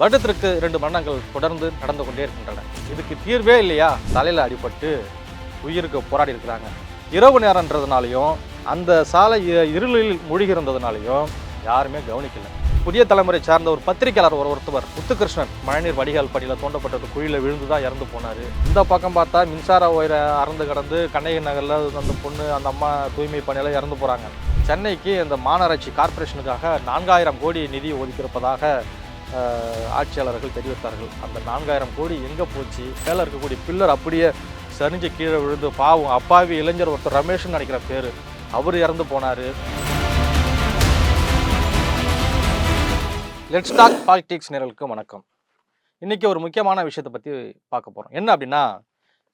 வருடத்திற்கு இரண்டு மரணங்கள் தொடர்ந்து நடந்து கொண்டே இருக்கின்றன. இதுக்கு தீர்வே இல்லையா? தலையில் அடிபட்டு உயிருக்கு போராடி இருக்கிறாங்க. இரவு நேரன்றதுனாலையும் அந்த சாலை இருளில் மூழ்கி இருந்ததுனாலையும் யாருமே கவனிக்கல. புதிய தலைமுறை சார்ந்த ஒரு பத்திரிகையாளர் ஒரு ஒருத்தவர் முத்துகிருஷ்ணன் மழைநீர் வடிகால் படியில் தோண்டப்பட்டது குழியில் விழுந்து தான் இறந்து போனார். இந்த பக்கம் பார்த்தா மின்சார உயர அறந்து கடந்து கண்ணகி நகரில் அந்த பொண்ணு அந்த அம்மா தூய்மை பணியில் இறந்து போகிறாங்க சென்னைக்கு இந்த மாநகராட்சி கார்ப்பரேஷனுக்காக நான்காயிரம் கோடி நிதி ஒதுக்கியிருப்பதாக ஆட்சியாளர்கள் தெரிவித்தார்கள். அந்த நான்காயிரம் கோடி எங்கே போச்சு? மேலே இருக்கக்கூடிய பில்லர் அப்படியே சரிஞ்சு கீழே விழுந்து பாவம். அப்பாவி இளைஞர் ஒருத்தர் ரமேஷ்னு நினைக்கிற பேர். அவர் இறந்து போனார். லெட்ஸ் டாக் பாலிடிக்ஸ் நேரலுக்கு வணக்கம். இன்றைக்கி ஒரு முக்கியமான விஷயத்தை பற்றி பார்க்க போகிறோம் என்ன அப்படின்னா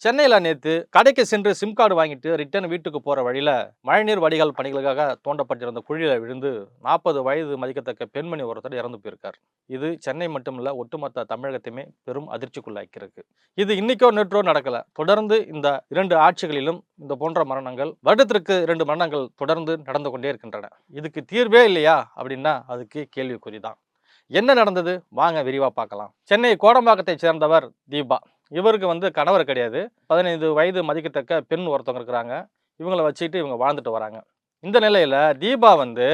சென்னையில் நேற்று கடைக்கு சென்று சிம் கார்டு வாங்கிட்டு ரிட்டர்ன் வீட்டுக்கு போகிற வழியில் மழைநீர் வடிகால் பணிகளுக்காக தோண்டப்பட்டிருந்த குழியில் விழுந்து நாற்பது வயது மதிக்கத்தக்க பெண்மணி ஒருத்தர் இறந்து போயிருக்கார். இது சென்னை மட்டுமில்ல ஒட்டுமொத்த தமிழகத்தையுமே பெரும் அதிர்ச்சிக்குள்ளாக்கியிருக்கு. இது இன்னைக்கோ நேற்றோ நடக்கல. தொடர்ந்து இந்த இரண்டு ஆட்சிகளிலும் இந்த போன்ற மரணங்கள் வருடத்திற்கு இரண்டு மரணங்கள் தொடர்ந்து நடந்து கொண்டே இருக்கின்றன. இதுக்கு தீர்வே இல்லையா அப்படின்னா அதுக்கு கேள்விக்குறி தான் என்ன நடந்தது? வாங்க விரிவாக பார்க்கலாம். சென்னை கோடம்பாக்கத்தை சேர்ந்தவர் தீபா. இவருக்கு வந்து கணவர் கிடையாது. பதினைந்து வயது மதிக்கத்தக்க பெண் ஒருத்தவங்க இருக்கிறாங்க. இவங்களை வச்சுக்கிட்டு இவங்க வாழ்ந்துட்டு வராங்க. இந்த நிலையில் தீபா வந்து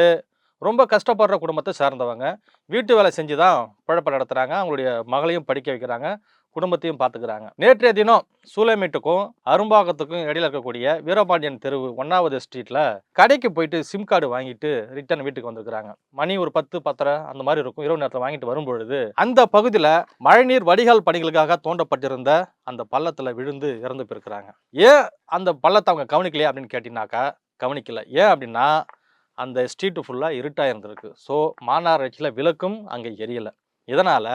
ரொம்ப கஷ்டப்படுற குடும்பத்தை சார்ந்தவங்க. வீட்டு வேலை செஞ்சு தான் பழப்ப நடத்துகிறாங்க அவங்களுடைய மகளையும் படிக்க வைக்கிறாங்க. குடும்பத்தையும் பார்த்துக்கிறாங்க. நேற்றைய தினம் சூலைமேட்டுக்கும் அரும்பாக்கத்துக்கும் இடையில இருக்கக்கூடிய வீரபாண்டியன் தெருவு ஒன்றாவது ஸ்ட்ரீட்டில் கடைக்கு போயிட்டு சிம் கார்டு வாங்கிட்டு ரிட்டர்ன் வீட்டுக்கு வந்திருக்கிறாங்க. மணி ஒரு பத்து பத்தரை அந்த மாதிரி இருக்கும். இரவு நேரத்தில் வாங்கிட்டு வரும்பொழுது அந்த பகுதியில் மழைநீர் வடிகால் பணிகளுக்காக தோண்டப்பட்டிருந்த அந்த பள்ளத்தில் விழுந்து இறந்து போயிருக்கிறாங்க. ஏன் அந்த பள்ளத்தை அவங்க கவனிக்கலையா அப்படின்னு கேட்டிங்கனாக்கா கவனிக்கல. ஏன் அப்படின்னா அந்த ஸ்ட்ரீட்டு ஃபுல்லாக இருட்டாக இருந்திருக்கு. ஸோ மாநகராட்சியில் விளக்கும் அங்கே எரியலை. இதனால்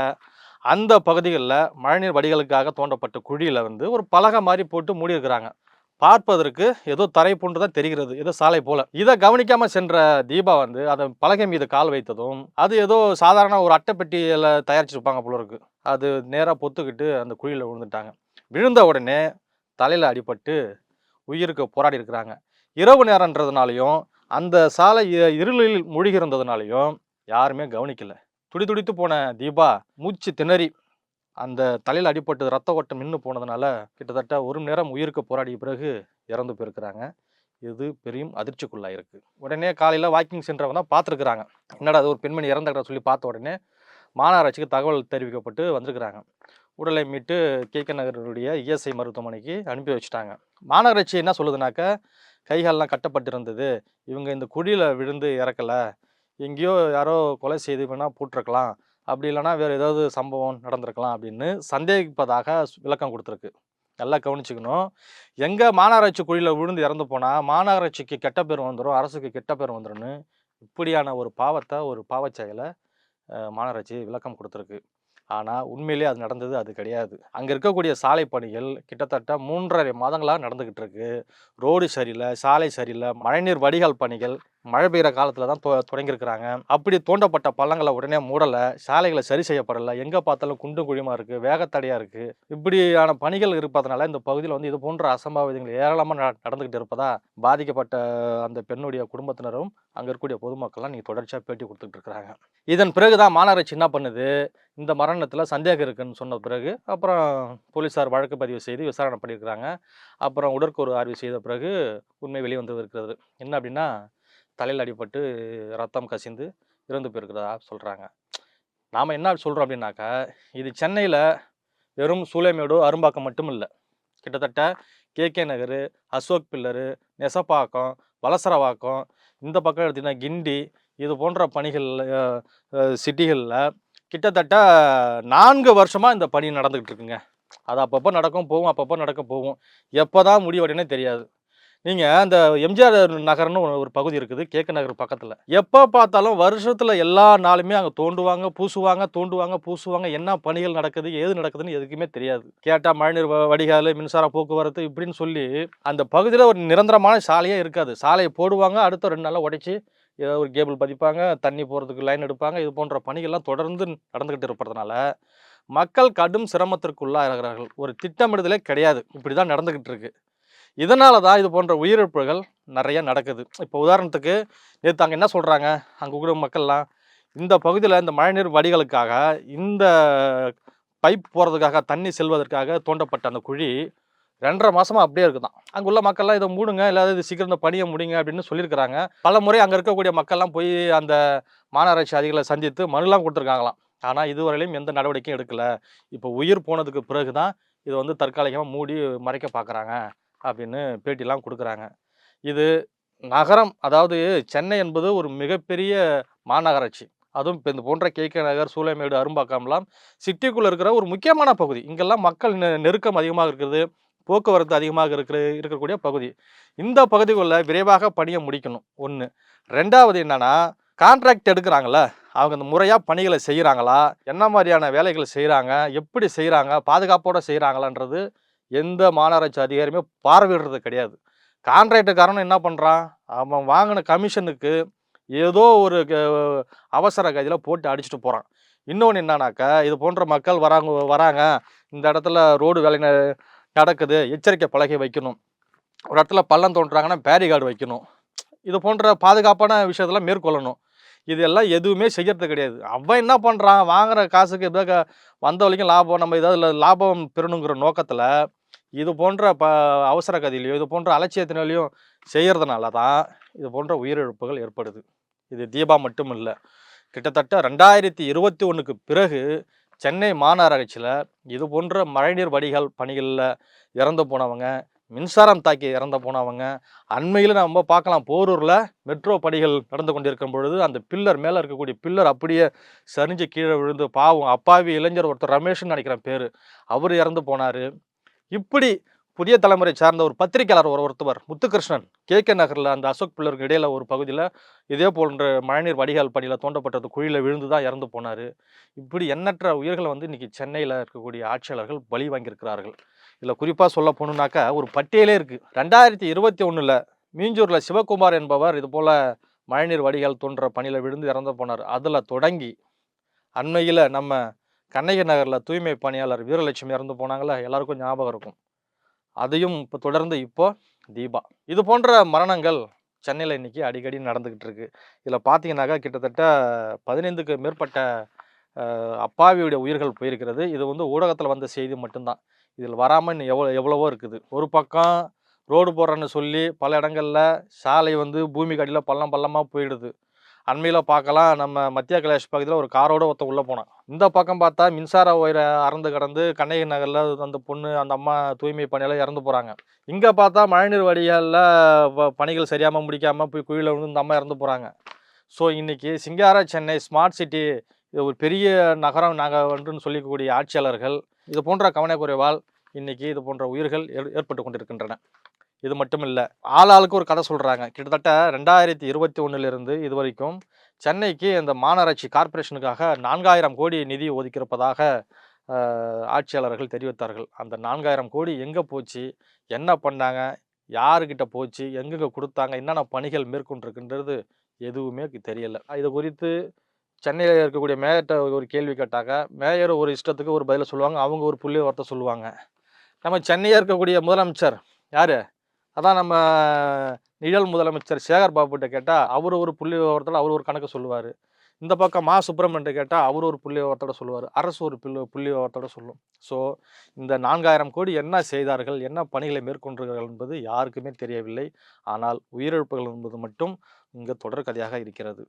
அந்த பகுதிகளில் மழைநீர் வடிகளுக்காக தோண்டப்பட்ட குழியில் வந்து ஒரு பலகை மாதிரி போட்டு மூடியிருக்கிறாங்க. பார்ப்பதற்கு ஏதோ தரை போன்று தான் தெரிகிறது ஏதோ சாலை போல. இதை கவனிக்காம சென்ற தீபா வந்து அதை பலகை மீது கால் வைத்ததும் அது ஏதோ சாதாரண ஒரு அட்டைப்பெட்டியில் தயாரிச்சிருப்பாங்க போல இருக்கு அது நேராக பொத்துக்கிட்டு அந்த குழியில் விழுந்துட்டாங்க. விழுந்த உடனே தலையில் அடிபட்டு உயிருக்கு போராடி இருக்கிறாங்க. இரவு நேரன்றதுனாலையும் அந்த சாலை இருளில் மூழ்கி இருந்ததுனாலையும் யாருமே கவனிக்கலை. துடி துடித்து போன தீபா மூச்சு திணறி அந்த தலையில் அடிபட்டு ரத்த ஓட்டம் நின்று போனதுனால கிட்டத்தட்ட ஒரு மணி நேரம் உயிருக்கு போராடிய பிறகு இறந்து போயிருக்கிறாங்க. இது பெரியம் அதிர்ச்சிக்குள்ளாக இருக்குது உடனே காலையில் வாக்கிங் சென்றவங்க தான் பார்த்துருக்குறாங்க. என்னடா அது ஒரு பெண்மணி இறந்துக்கிட்ட சொல்லி பார்த்த உடனே மாநகராட்சிக்கு தகவல் தெரிவிக்கப்பட்டு வந்திருக்கிறாங்க. உடலை மீட்டு கேகே நகருடைய இஎஸ்ஐ மருத்துவமனைக்கு அனுப்பி வச்சுட்டாங்க. மாநகராட்சி என்ன சொல்லுதுனாக்க கைகாலெலாம் கட்டப்பட்டிருந்தது. இவங்க இந்த குழியில் விழுந்து இறக்கலை. எங்கேயோ யாரோ கொலை செய்து வேணால் போட்டிருக்கலாம். அப்படி இல்லைன்னா வேறு ஏதாவது சம்பவம் நடந்திருக்கலாம் அப்படின்னு சந்தேகிப்பதாக விளக்கம் கொடுத்துருக்கு. நல்லா கவனிச்சுக்கணும். எங்கே மாநகராட்சி குழியில் விழுந்து இறந்து போனால் மாநகராட்சிக்கு கெட்ட பேர் வந்துடும் அரசுக்கு கெட்ட பேர் வந்துடும்னு இப்படியான ஒரு பாவத்தை ஒரு பாவச்செயலை மாநகராட்சி விளக்கம் கொடுத்துருக்கு. ஆனால் உண்மையிலே அது நடந்தது அது கிடையாது. அங்கே இருக்கக்கூடிய சாலை பணிகள் கிட்டத்தட்ட மூன்றரை மாதங்களாக நடந்துக்கிட்டு இருக்கு. ரோடு சரியில்லை சாலை சரியில்லை மழைநீர் வடிகால் பணிகள் மழை பெய்கிற காலத்தில் தான் தொ தொடங்கியிருக்கிறாங்க. அப்படி தோண்டப்பட்ட பள்ளங்களை உடனே மூடலை சாலைகளை சரி செய்யப்படலை. எங்கே பார்த்தாலும் குண்டும் குழியுமாக இருக்குது வேகத்தடையாக இருக்குது இப்படியான பணிகள் இருப்பதனால இந்த பகுதியில் வந்து இது போன்ற அசம்பாவிதங்கள் ஏராளமாக நடந்துக்கிட்டு இருப்பதா பாதிக்கப்பட்ட அந்த பெண்ணுடைய குடும்பத்தினரும் அங்கே இருக்கக்கூடிய பொதுமக்கள்லாம் நீங்கள் தொடர்ச்சியாக பேட்டி கொடுத்துட்டு இருக்கிறாங்க. இதன் பிறகு தான் மாநகராட்சி என்ன பண்ணுது? இந்த மரணத்தில் சந்தேகம் இருக்குன்னு சொன்ன பிறகு அப்புறம் போலீஸார் வழக்கு பதிவு செய்து விசாரணை பண்ணியிருக்கிறாங்க. அப்புறம் உடற்கூறு ஆய்வு செய்த பிறகு உண்மை வெளிவந்து இருக்கிறது. என்ன அப்படின்னா தலையில் அடிபட்டு ரத்தம் கசிந்து இறந்து போயிருக்கிறதா சொல்கிறாங்க நாம் என்ன சொல்கிறோம் அப்படின்னாக்கா இது சென்னையில் வெறும் சூளைமேடு அரும்பாக்கம் மட்டும் இல்லை கிட்டத்தட்ட கேகே நகர் அசோக் பில்லரு நெசப்பாக்கம் வலசரவாக்கம் இந்த பக்கம் எடுத்திங்கன்னா கிண்டி இது போன்ற பணிகள் சிட்டிகளில் கிட்டத்தட்ட நான்கு வருஷமாக இந்த பணி நடந்துக்கிட்டு இருக்குங்க. அது அப்பப்போ நடக்கும் போகும் அப்பப்போ நடக்க போகும். எப்போ தான் முடிவடைனே தெரியாது. நீங்கள் அந்த எம்ஜிஆர் நகர்னு ஒரு- பகுதி இருக்குது கேக்கு நகர் பக்கத்தில். எப்போ பார்த்தாலும் வருஷத்தில் எல்லா நாளுமே அங்கே தோண்டுவாங்க பூசுவாங்க தோண்டுவாங்க பூசுவாங்க. என்ன பணிகள் நடக்குது ஏது நடக்குதுன்னு எதுக்குமே தெரியாது. கேட்டால் மழைநீர் வடிகால் மின்சார போக்குவரத்து இப்படின்னு சொல்லி அந்த பகுதியில் ஒரு நிரந்தரமான சாலையே இருக்காது. சாலையை போடுவாங்க அடுத்த ரெண்டு நாளில் உடைச்சி ஏதோ ஒரு கேபிள் பதிப்பாங்க தண்ணி போகிறதுக்கு லைன் எடுப்பாங்க. இது போன்ற பணிகள்லாம் தொடர்ந்து நடந்துக்கிட்டு இருப்பதுனால மக்கள் கடும் சிரமத்திற்குள்ளாகிறார்கள். ஒரு திட்டமிடுதலே கிடையாது. இப்படி தான் நடந்துக்கிட்டு இருக்குது இதனால தான் இது போன்ற உயிரிழப்புகள் நிறைய நடக்குது. இப்போ உதாரணத்துக்கு நேற்று அங்கே என்ன சொல்கிறாங்க அங்கே கூட மக்கள்லாம் இந்த பகுதியில் இந்த மழைநீர் வடிகளுக்காக இந்த பைப் போகிறதுக்காக தண்ணி செல்வதற்காக தோண்டப்பட்ட அந்த குழி ரெண்டரை மாதமாக அப்படியே இருக்குதான். அங்கே உள்ள மக்கள்லாம் இதை மூடுங்க இல்லாத இது சீக்கிரம் இந்த பணியை முடிங்க அப்படின்னு சொல்லியிருக்கிறாங்க. பல முறை அங்கே இருக்கக்கூடிய மக்கள்லாம் போய் அந்த மாநகராட்சி அதிகளை சந்தித்து மனுலாம் கொடுத்துருக்காங்களாம். ஆனால் இதுவரையிலும் எந்த நடவடிக்கையும் எடுக்கல. இப்போ உயிர் போனதுக்கு பிறகு தான் இது வந்து தற்காலிகமாக மூடி மறைக்க பார்க்குறாங்க அப்படின்னு பேட்டிலாம் கொடுக்குறாங்க. இது நகரம் அதாவது சென்னை என்பது ஒரு மிகப்பெரிய மாநகராட்சி. அதுவும் இப்போ இந்த போன்ற கே. கே. நகர் சூளைமேடு அரும்பாக்கம்லாம் சிட்டிக்குள்ளே இருக்கிற ஒரு முக்கியமான பகுதி. இங்கெல்லாம் மக்கள் நெ- நெருக்கம் அதிகமாக இருக்கிறது போக்குவரத்து அதிகமாக இருக்கிற இருக்கக்கூடிய பகுதி. இந்த பகுதிக்குள்ளே விரைவாக பணியை முடிக்கணும். ஒன்று ரெண்டாவது என்னென்னா கான்ட்ராக்ட் எடுக்கிறாங்கள அவங்க இந்த முறையாக பணிகளை செய்கிறாங்களா என்ன மாதிரியான வேலைகளை செய்கிறாங்க எப்படி செய்கிறாங்க பாதுகாப்போடு செய்கிறாங்களான்றது எந்த மாநகராட்சி அதிகாரியுமே பார்வையிடுறது கிடையாது. கான்ட்ராக்டுக்காரன் என்ன பண்ணுறான் அவன் வாங்கின கமிஷனுக்கு ஏதோ ஒரு க- அவசர கதியில் போட்டு அடிச்சுட்டு போகிறான் இன்னொன்று என்னன்னாக்கா இது போன்ற மக்கள் வராங்க வராங்க. இந்த இடத்துல ரோடு வேலை ந- நடக்குது. எச்சரிக்கை பலகை வைக்கணும். ஒரு இடத்துல பள்ளம் தோன்றுறாங்கன்னா பேரிகார்டு வைக்கணும். இது போன்ற பாதுகாப்பான விஷயத்தெல்லாம் மேற்கொள்ளணும். இதெல்லாம் எதுவுமே செய்யறது கிடையாது. அவன் என்ன பண்ணுறான் வாங்குற காசுக்கு ஏதோ க- வந்த வரைக்கும் லாபம் நம்ம ஏதாவது லாபம் பெறணுங்கிற நோக்கத்தில் இது போன்ற ப அவசர கதியிலையும் இது போன்ற அலட்சியத்தினாலையும் செய்கிறதுனால தான் இது போன்ற உயிரிழப்புகள் ஏற்படுது. இது தீபா மட்டும் இல்லை கிட்டத்தட்ட ரெண்டாயிரத்தி இருபத்தி ஒன்றுக்கு பிறகு சென்னை மாநகராட்சியில் இது போன்ற மழைநீர் வடிகால் பணிகளில் இறந்து போனவங்க மின்சாரம் தாக்கி இறந்து போனவங்க அண்மையில் நம்ம பார்க்கலாம் போரூரில் மெட்ரோ பணிகள் நடந்து கொண்டிருக்கும் பொழுது அந்த பில்லர் மேலே இருக்கக்கூடிய பில்லர் அப்படியே சரிஞ்சு கீழே விழுந்து பாவம் அப்பாவி இளைஞர் ஒருத்தர் ரமேஷ்னு நினைக்கிறேன் பேர். அவர் இறந்து போனார். இப்படி புதிய தலைமுறை சார்ந்த ஒரு பத்திரிக்கையாளர் ஒரு ஒருத்தவர் முத்துகிருஷ்ணன் கே. கே. நகரில் அந்த அசோக் பில்லருக்கு இடையில ஒரு பகுதியில் இதே போன்ற மழைநீர் வடிகால் பணியில் தோண்டப்பட்டது குழியில் விழுந்து தான் இறந்து போனார். இப்படி எண்ணற்ற உயிர்களை வந்து இன்றைக்கி சென்னையில் இருக்கக்கூடிய ஆட்சியாளர்கள் பலி வாங்கியிருக்கிறார்கள். இதில் குறிப்பாக சொல்ல போகணுன்னாக்கா ஒரு பட்டியலே இருக்குது ரெண்டாயிரத்தி இருபத்தி ஒன்றில் மீஞ்சூரில் சிவகுமார் என்பவர் இது போல் மழைநீர் வடிகால் தோன்ற பணியில் விழுந்து இறந்து போனார். அதில் தொடங்கி அண்மையில் நம்ம கண்ணகி நகரில் தூய்மை பணியாளர் வீரலட்சுமி இறந்து போனாங்களே எல்லாருக்கும் ஞாபகம் இருக்கும். அதையும் இப்போ தொடர்ந்து இப்போ தீபா. இது போன்ற மரணங்கள் சென்னையில் இன்னைக்கு அடிக்கடி நடந்துக்கிட்டு இருக்கு. இதில் பார்த்தீங்கன்னாக்கா கிட்டத்தட்ட பதினைந்துக்கு மேற்பட்ட அப்பாவியுடைய உயிர்கள் போயிருக்கிறது. இது வந்து ஊடகத்தில் வந்த செய்தி மட்டும்தான். இதில் வராமல் இன்னும் எவ்வளோ எவ்வளவோ இருக்குது. ஒரு பக்கம் ரோடு போடுறேன்னு சொல்லி பல இடங்களில் சாலை வந்து பூமி கடியில் பள்ளம் பள்ளமாக போயிடுது. அண்மையில் பார்க்கலாம் நம்ம மத்திய கைலாஷ் பகுதியில் ஒரு காரோடு ஒருத்தன் உள்ளே போனான். இந்த பக்கம் பார்த்தா மின்சார ஒயரை அறந்து கடந்து கண்ணகி நகரில் அந்த பொண்ணு அந்த அம்மா தூய்மை பணியில் இறந்து போகிறாங்க இங்கே பார்த்தா மழைநீர் வடிகாலில் பணிகள் சரியாமல் முடிக்காமல் போய் குழியில் விழுந்து இந்த அம்மா இறந்து போகிறாங்க ஸோ இன்றைக்கி சிங்கார சென்னை ஸ்மார்ட் சிட்டி இது ஒரு பெரிய நகரம் நாங்கள் வந்துன்னு சொல்லிக்கக்கூடிய ஆட்சியாளர்கள் இது போன்ற கவனக்குறைவால் இன்றைக்கி இது போன்ற உயிர்கள் ஏற்பட்டு கொண்டிருக்கின்றன. இது மட்டும் இல்லை ஆள் ஆளுக்கு ஒரு கதை சொல்கிறாங்க கிட்டத்தட்ட ரெண்டாயிரத்தி இருபத்தி ஒன்றிலிருந்து இது வரைக்கும் சென்னைக்கு இந்த மாநகராட்சி கார்ப்பரேஷனுக்காக நான்காயிரம் கோடி நிதி ஒதுக்கியிருப்பதாக ஆட்சியாளர்கள் தெரிவித்தார்கள். அந்த நான்காயிரம் கோடி எங்கே போச்சு? என்ன பண்ணாங்க? யாருக்கிட்ட போச்சு? எங்கெங்கே கொடுத்தாங்க? என்னென்ன பணிகள் மேற்கொண்டிருக்குன்றது எதுவுமே தெரியல. இது குறித்து சென்னையில் இருக்கக்கூடிய மேயர்கிட்ட ஒரு கேள்வி கேட்டாக்க மேயர் ஒரு இஷ்டத்துக்கு ஒரு பதிலை சொல்லுவாங்க. அவங்க ஒரு புள்ளி வார்த்தை சொல்லுவாங்க. நம்ம சென்னையில் இருக்கக்கூடிய முதலமைச்சர் யார்? அதான் நம்ம நிழல் முதலமைச்சர் சேகர் பாபுகிட்ட கேட்டால் அவர் ஒரு புள்ளி விவரத்தில் அவர் ஒரு கணக்கு சொல்லுவார். இந்த பக்கம் மா. சுப்பிரமணியன் கேட்டால் அவர் ஒரு புள்ளி விவரத்தோட சொல்லுவார். அரசு ஒரு புள்ளி புள்ளி விவரத்தோட சொல்லும். ஸோ இந்த நான்காயிரம் கோடி என்ன செய்தார்கள் என்ன பணிகளை மேற்கொண்டார்கள் என்பது யாருக்குமே தெரியவில்லை. ஆனால் உயிரிழப்புகள் என்பது மட்டும் இங்கே தொடர் கதையாக இருக்கிறது.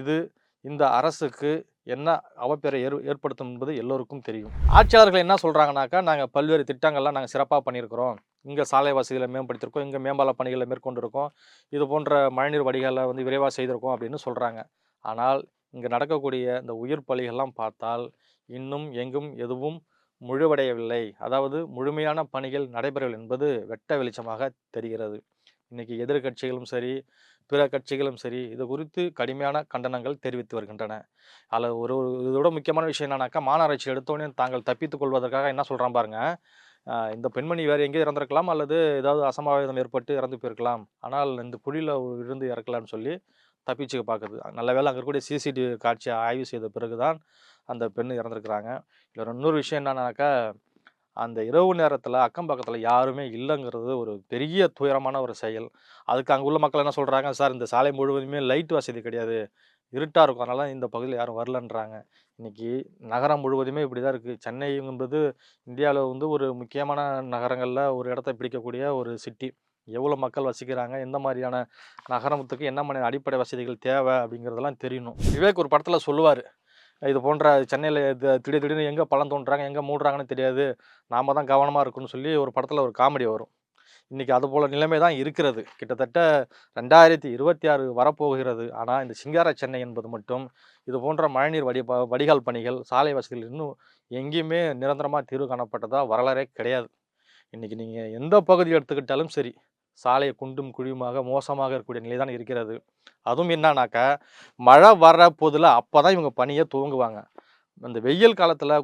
இது இந்த அரசுக்கு என்ன அவப்பெயரை ஏற் ஏற்படுத்தும் என்பது எல்லோருக்கும் தெரியும். ஆட்சியாளர்கள் என்ன சொல்கிறாங்கனாக்கா நாங்கள் பல்வேறு திட்டங்கள்லாம் நாங்கள் சிறப்பாக பண்ணியிருக்கிறோம். இங்கே சாலை வசதிகளை மேம்படுத்தியிருக்கோம் இங்கே மேம்பால பணிகளை மேற்கொண்டிருக்கோம் இது போன்ற மழைநீர் வடிகளை வந்து விரைவாக செய்திருக்கோம் அப்படின்னு சொல்கிறாங்க ஆனால் இங்கே நடக்கக்கூடிய இந்த உயிர் பலிகள்லாம் பார்த்தால் இன்னும் எங்கும் எதுவும் முழுவடையவில்லை. அதாவது முழுமையான பணிகள் நடைபெறவில்லை என்பது வெட்ட வெளிச்சமாக தெரிகிறது. இன்னைக்கு எதிர்க்கட்சிகளும் சரி பிற கட்சிகளும் சரி இது குறித்து கடுமையான கண்டனங்கள் தெரிவித்து வருகின்றன. அதில் ஒரு ஒரு இதோட முக்கியமான விஷயம் என்னன்னாக்கா மாநகராட்சி எடுத்தோடனே தாங்கள் தப்பித்துக் கொள்வதற்காக என்ன சொல்கிறான் பாருங்க. இந்த பெண்மணி வேறு எங்கேயும் இறந்திருக்கலாம் அல்லது ஏதாவது அசம்பாவிதம் ஏற்பட்டு இறந்து போயிருக்கலாம். ஆனால் இந்த குழியில் இருந்து இறக்கலாம்னு சொல்லி தப்பிச்சுக்க பார்க்குது நல்ல வேலை அங்கே இருக்கக்கூடிய சிசிடிவி காட்சியை ஆய்வு செய்த பிறகு தான் அந்த பெண் இறந்துருக்குறாங்க. இன்னொரு விஷயம் என்னன்னாக்கா அந்த இரவு நேரத்தில் அக்கம் பக்கத்தில் யாருமே இல்லைங்கிறது ஒரு பெரிய துயரமான ஒரு செயல். அதுக்கு அங்கே உள்ள மக்கள் என்ன சொல்கிறாங்க சார் இந்த சாலை முழுவதுமே லைட் வசதி கிடையாது. இருட்டாக இருக்கும். அதனால் இந்த பகுதியில் யாரும் வரலன்றாங்க. இன்றைக்கி நகரம் முழுவதுமே இப்படி தான் இருக்குது சென்னை என்பது இந்தியாவில் வந்து ஒரு முக்கியமான நகரங்களில் ஒரு இடத்த பிடிக்கக்கூடிய ஒரு சிட்டி. எவ்வளோ மக்கள் வசிக்கிறாங்க? எந்த மாதிரியான நகரத்துக்கு என்ன மாதிரியான அடிப்படை வசதிகள் தேவை அப்படிங்கிறதெல்லாம் தெரியணும். விவேக் ஒரு படத்தில் சொல்லுவார். இது போன்ற சென்னையில் திடீர் திடீர்னு எங்கே பழம் தோன்றாங்க எங்கே மூடுறாங்கன்னு தெரியாது. நாம் தான் கவனமாக இருக்குன்னு சொல்லி ஒரு படத்தில் ஒரு காமெடி வரும். இன்றைக்கி அது போல் நிலைமை தான் இருக்கிறது. கிட்டத்தட்ட ரெண்டாயிரத்தி இருபத்தி ஆறு வரப்போகிறது. ஆனால் இந்த சிங்கார சென்னை என்பது மட்டும் இது போன்ற மழைநீர் வடி வடிகால் பணிகள் சாலை வசதிகள் இன்னும் எங்கேயுமே நிரந்தரமாக தீர்வு காணப்பட்டதாக வரலாறே கிடையாது. இன்றைக்கி நீங்கள் எந்த பகுதி எடுத்துக்கிட்டாலும் சரி சாலையை குண்டும் குழியுமாக மோசமாக இருக்கக்கூடிய நிலை தான் இருக்கிறது. அதுவும் என்னன்னாக்கா மழை வர்ற போதில் அப்போ தான் இவங்க பணியை துவங்குவாங்க. அந்த வெயில் காலத்தில்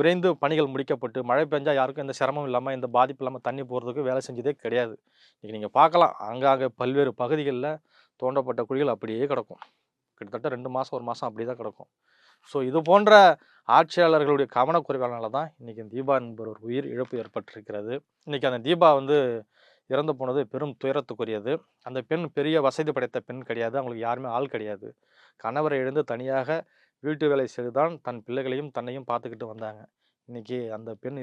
விரைந்து பணிகள் முடிக்கப்பட்டு மழை பெஞ்சால் யாருக்கும் எந்த சிரமம் இல்லாமல் எந்த பாதிப்பு இல்லாமல் தண்ணி போகிறதுக்கு வேலை செஞ்சதே கிடையாது. இன்றைக்கி நீங்கள் பார்க்கலாம். ஆங்காங்கே பல்வேறு பகுதிகளில் தோண்டப்பட்ட குழிகள் அப்படியே கிடக்கும். கிட்டத்தட்ட ரெண்டு மாதம் ஒரு மாதம் அப்படி தான் கிடக்கும். ஸோ இது போன்ற ஆட்சியாளர்களுடைய கவனக்குறைவானால தான் இன்றைக்கி தீபா என்பவர் உயிர் இழப்பு ஏற்பட்டிருக்கிறது. இன்றைக்கி அந்த தீபா வந்து இறந்து போனது பெரும் துயரத்துக்குரியது. அந்த பெண் பெரிய வசதி படைத்த பெண் கிடையாது. அவங்களுக்கு யாருமே ஆள் கிடையாது. கணவரை எழுந்து தனியாக வீட்டு வேலை செய்து தான் தன் பிள்ளைகளையும் தன்னையும் பார்த்துக்கிட்டு வந்தாங்க. இன்னைக்கு அந்த பெண்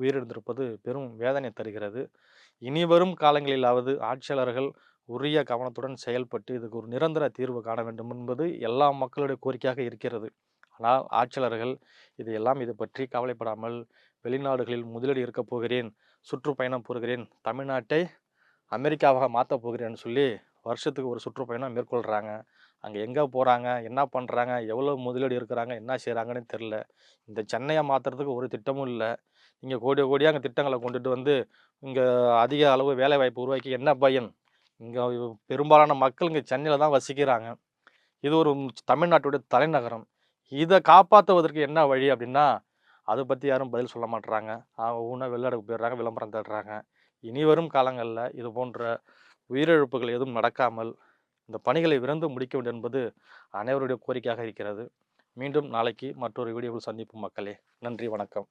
உயிரிழந்திருப்பது பெரும் வேதனை தருகிறது. இனி வரும் காலங்களிலாவது ஆட்சியாளர்கள் உரிய கவனத்துடன் செயல்பட்டு இதுக்கு ஒரு நிரந்தர தீர்வு காண வேண்டும் என்பது எல்லா மக்களுடைய கோரிக்கையாக இருக்கிறது. ஆனால் ஆட்சியாளர்கள் இதையெல்லாம் இது பற்றி கவலைப்படாமல் வெளிநாடுகளில் முதலீடு இருக்கப் போகிறேன். சுற்றுப்பயணம் போகிறேன். தமிழ்நாட்டை அமெரிக்காவாக மாற்றப் போகிறேன்னு சொல்லி வருஷத்துக்கு ஒரு சுற்றுப்பயணம் மேற்கொள்கிறாங்க அங்கே எங்கே போகிறாங்க என்ன பண்ணுறாங்க எவ்வளோ முதலீடு இருக்கிறாங்க? என்ன செய்கிறாங்கன்னு தெரில இந்த சென்னையை மாற்றுறதுக்கு ஒரு திட்டமும் இல்லை. இங்கே கோடி கோடியாக அங்கே திட்டங்களை கொண்டுட்டு வந்து இங்கே அதிக அளவு வேலைவாய்ப்பு உருவாக்கி என்ன பயன்? இங்கே பெரும்பாலான மக்கள் இங்கே சென்னையில் தான் வசிக்கிறாங்க. இது ஒரு தமிழ்நாட்டுடைய தலைநகரம். இதை காப்பாற்றுவதற்கு என்ன வழி அப்படின்னா அதை பற்றி யாரும் பதில் சொல்ல மாட்டுறாங்க அவங்க ஊனா வெளிநாடுக்கு போயிடுறாங்க விளம்பரம் தேடுறாங்க. இனி வரும் காலங்களில் இது போன்ற உயிரிழப்புகள் எதுவும் நடக்காமல் இந்த பணிகளை விரைந்து முடிக்க வேண்டும் என்பது அனைவருடைய கோரிக்கையாக இருக்கிறது. மீண்டும் நாளைக்கு மற்றொரு வீடியோவில் சந்திப்போம் மக்களே. நன்றி வணக்கம்.